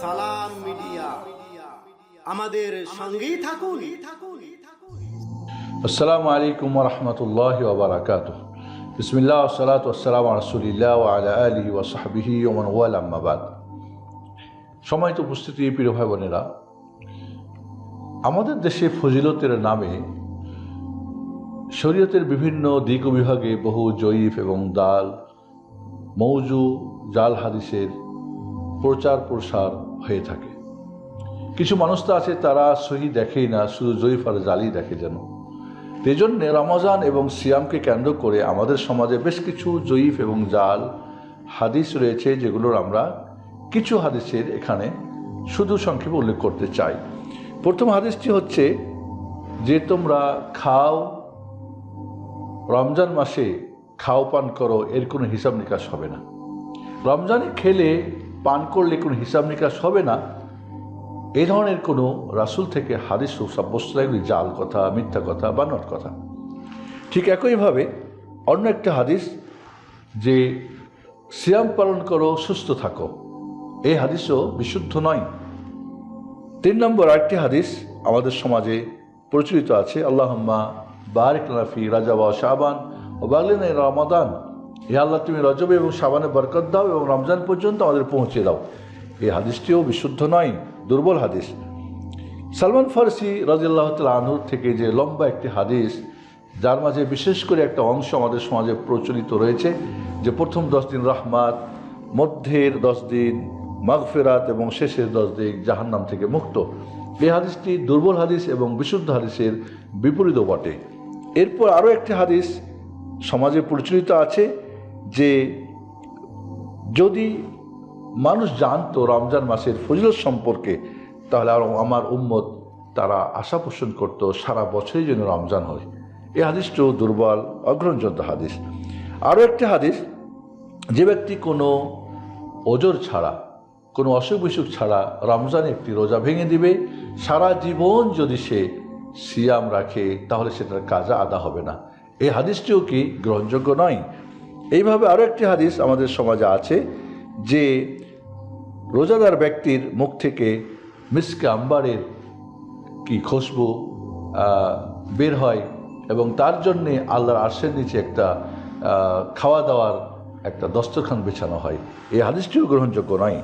সালাম মিডিয়া। আমাদের সঙ্গেই থাকুন। আসসালামু আলাইকুম সালাত আসসালাম আলা আলী ওয়াল আম্মাবাদ সময়ত উপস্থিতি, প্রিয় ভাই বোনেরা আমাদের দেশে ফজিলতের নামে শরীয়তের বিভিন্ন দিক বিভাগে বহু জয়ীফ এবং দাল মৌজু জাল হাদিসের প্রচার প্রসার হয়ে থাকে। কিছু মানুষ তো আছে তারা সহি দেখেই না, শুধু জয়ীফ আর জালি দেখে যেন। এই জন্যে রমজান এবং সিয়ামকে কেন্দ্র করে আমাদের সমাজে বেশ কিছু জয়ীফ এবং জাল হাদিস রয়েছে, যেগুলোর আমরা কিছু হাদিসের এখানে শুধু সংক্ষেপে উল্লেখ করতে চাই। প্রথম হাদিসটি হচ্ছে, যে তোমরা খাও রমজান মাসে খাও পান করো, এর কোনো হিসাব নিকাশ হবে না। রমজানে খেলে পান করলে কোনো হিসাব নিকাশ হবে না। এ ধরনের কোনো রাসুল থেকে হাদিস ও সাব্যস্ত জাল কথা, মিথ্যা কথা বা নট কথা। ঠিক একইভাবে অন্য একটা হাদিস যে সিয়াম পালন করো, সুস্থ থাকো। এই হাদিসও বিশুদ্ধ নয়। তিন নম্বর আরেকটি হাদিস আমাদের সমাজে প্রচলিত আছে, আল্লাহম্মা বারিক লাফি রাজাবা শাবান ও বাগলিন রমাদান। হে আল্লাহ, তুমি রজবে এবং সাবানে বরকত দাও এবং রমজান পর্যন্ত আমাদের পৌঁছে দাও। এই হাদিসটিও বিশুদ্ধ নয়, দুর্বল হাদিস। সালমান ফারসি রাজিয়াল্লাহ আনহুর থেকে যে লম্বা একটি হাদিস, যার মাঝে বিশেষ করে একটা অংশ আমাদের সমাজে প্রচলিত রয়েছে, যে প্রথম দশ দিন রহমাত, মধ্যের দশ দিন মাগফেরাত এবং শেষের দশ দিন জাহান্নাম থেকে মুক্ত। এই হাদিসটি দুর্বল হাদিস এবং বিশুদ্ধ হাদিসের বিপরীতও বটে। এরপর আরও একটি হাদিস সমাজে প্রচলিত আছে যে যদি মানুষ জানতো রমজান মাসের ফজিলত সম্পর্কে, তাহলে আর আমার উম্মত তারা আশা পোষণ করতো সারা বছরই যেন রমজান হয়। এই হাদিসটিও দুর্বল, অগ্রহণযোগ্য হাদিস। আরও একটি হাদিস, যে ব্যক্তি কোনো ওজোর ছাড়া, কোনো অসুখ বিসুখ ছাড়া রমজানে একটি রোজা ভেঙে দিবে, সারা জীবন যদি সে সিয়াম রাখে তাহলে সেটার কাজা আদা হবে না। এই হাদিসটিও কি গ্রহণযোগ্য নয়? এইভাবে আরও একটি হাদিস আমাদের সমাজে আছে, যে রোজাদার ব্যক্তির মুখ থেকে মিসকে আম্বারের কি খুশবু বের হয় এবং তার জন্যে আল্লাহর আর্শের নিচে একটা খাওয়া দাওয়ার একটা দস্তরখান বেছানো হয়। এই হাদিসটিও গ্রহণযোগ্য নয়।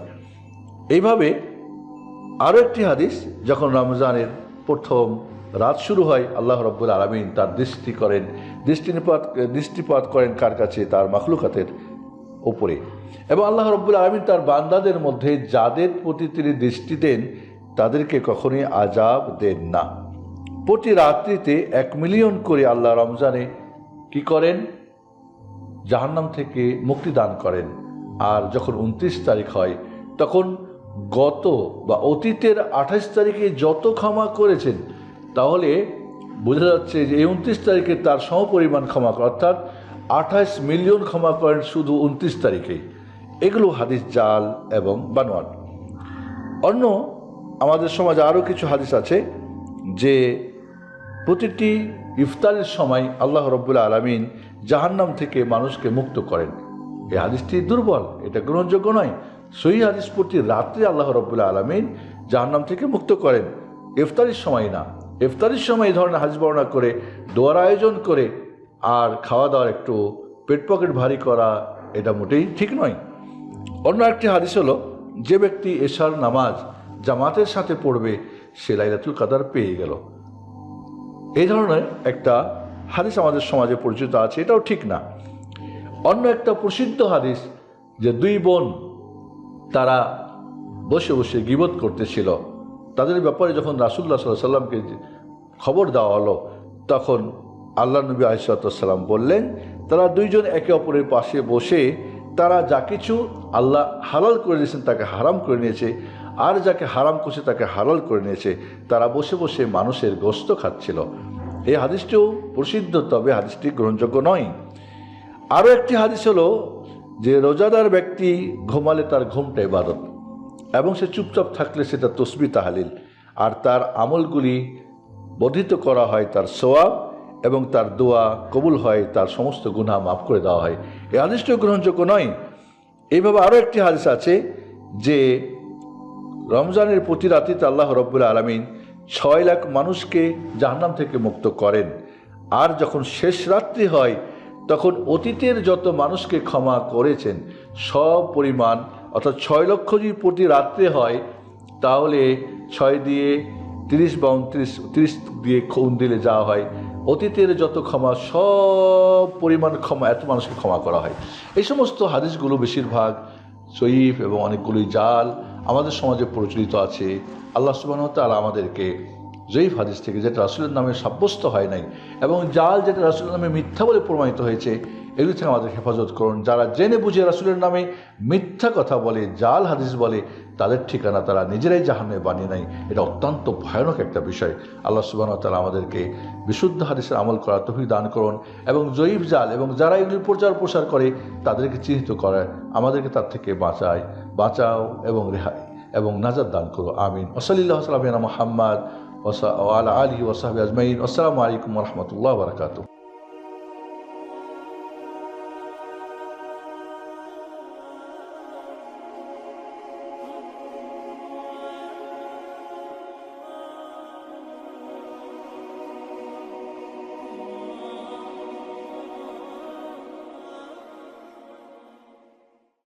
এইভাবে আরও একটি হাদিস, যখন রমজানের প্রথম রাত শুরু হয়, আল্লাহ রব্বুল আলমিন তার দৃষ্টি করেন। দৃষ্টিপাত দৃষ্টিপাত করেন কার কাছে? তার মাখলুকাতের ওপরে এবং আল্লাহ রব্বুল আলমিন তার বান্দাদের মধ্যে যাদের প্রতি তিনি দৃষ্টি দেন, তাদেরকে কখনোই আজাব দেন না। প্রতি রাত্রিতে এক মিলিয়ন করে আল্লাহ রমজানে কি করেন? জাহান্নাম থেকে মুক্তি দান করেন। আর যখন উনত্রিশ তারিখ হয়, তখন গত বা অতীতের আঠাশ তারিখে যত ক্ষমা করেছেন তাহলে বোঝা যাচ্ছে যে এই উনত্রিশ তারিখে তার সমপরিমাণ ক্ষমা করা, অর্থাৎ আঠাশ মিলিয়ন ক্ষমা করেন শুধু উনত্রিশ তারিখেই এগুলো হাদিস জাল এবং বানোয়াট। অন্য আমাদের সমাজে আরও কিছু হাদিস আছে যে প্রতিটি ইফতারের সময় আল্লাহ রব্বুল আলমিন জাহান্নাম থেকে মানুষকে মুক্ত করেন। এই হাদিসটি দুর্বল, এটা গ্রহণযোগ্য নয়। সহি হাদিস প্রতি রাত্রে আল্লাহ রব্বুল আলমিন জাহান্নাম থেকে মুক্ত করেন। ইফতারির সময় না। ইফতারির সময় এই ধরনের হাদিস বর্ণনা করে, দোয়ার আয়োজন করে আর খাওয়া দাওয়ার একটু পেট পকেট ভারী করা, এটা মোটেই ঠিক নয়। অন্য একটি হাদিস হলো, যে ব্যক্তি এশার নামাজ জামাতের সাথে পড়বে, সে লাইলাতুল কাদার পেয়ে গেল। এই ধরনের একটা হাদিস আমাদের সমাজে পরিচিত আছে, এটাও ঠিক না। অন্য একটা প্রসিদ্ধ হাদিস, যে দুই বোন তারা বসে বসে গিবত করতেছিল। তাদের ব্যাপারে যখন রাসুল্লাহ সাল্লাহ সাল্লামকে খবর দেওয়া হলো, তখন আল্লাহ নবী আলিসাল্লাম বললেন, তারা দুইজন একে অপরের পাশে বসে তারা যা কিছু আল্লাহ হালাল করে দিয়েছেন তাকে হারাম করে নিয়েছে, আর যাকে হারাম করছে তাকে হালাল করে নিয়েছে, তারা বসে বসে মানুষের গোস্ত খাচ্ছিল। এই হাদিসটিও প্রসিদ্ধ, তবে হাদিসটি গ্রহণযোগ্য নয়। আরও একটি হাদিস হলো যে রোজাদার ব্যক্তি ঘুমালে তার ঘুমটা ইবাদত। এবং সে চুপচাপ থাকলে সেটা তসবি তাহালিল। আর তার আমলগুলি বর্ধিত করা হয় তার সোয়াব এবং তার দোয়া কবুল হয়, তার সমস্ত গুনাহ মাফ করে দেওয়া হয়। এই হাদিসটিও গ্রহণযোগ্য নয়। এইভাবে আরও একটি হাদিস আছে যে রমজানের প্রতি রাতিতে আল্লাহ রব্বুল আলমিন ছয় লাখ মানুষকে জাহান্নাম থেকে মুক্ত করেন। আর যখন শেষ রাত্রি হয়, তখন অতীতের যত মানুষকে ক্ষমা করেছেন, সব পরিমাণ অর্থাৎ ছয় লক্ষ যদি প্রতি রাত্রে হয়, তাহলে ছয় দিয়ে তিরিশ বা উনত্রিশ, তিরিশ দিয়ে খুন দিলে যাওয়া হয়, অতীতের যত ক্ষমা, সব পরিমাণ ক্ষমা, এত মানুষকে ক্ষমা করা হয়। এই সমস্ত হাদিসগুলো বেশিরভাগ সইফ এবং অনেকগুলোই জাল আমাদের সমাজে প্রচলিত আছে। আল্লাহ সুবাহ তালা আমাদেরকে জয়ীফ হাদিস থেকে, যেটা রাসুলের নামে সাব্যস্ত হয় নাই, এবং জাল যেটা রাসুলের নামে মিথ্যা বলে প্রমাণিত হয়েছে, এগুলি থেকে আমাদের হেফাজত করুন। যারা জেনে বুঝে রাসুলের নামে মিথ্যা কথা বলে, জাল হাদিস বলে, তাদের ঠিকানা তারা নিজেরাই জাহান্নে বানিয়ে নেয়। এটা অত্যন্ত ভয়ানক একটা বিষয়। আল্লাহ সুবাহ তালা আমাদেরকে বিশুদ্ধ হাদিসের আমল করার তফিক দান করুন, এবং জয়ীফ জাল এবং যারা এগুলি প্রচার প্রসার করে, তাদেরকে চিহ্নিত করে আমাদেরকে তার থেকে বাঁচায়, বাঁচাও এবং রেহাই এবং নাজার দান করো। আমিন। ওসলিল্লাহ সালামিনা মোহাম্মদ ওসা আলা আলী ওসাহাবি আজমাইন আসসালামু আলাইকুম রহমতুল্লাহ বারকাতু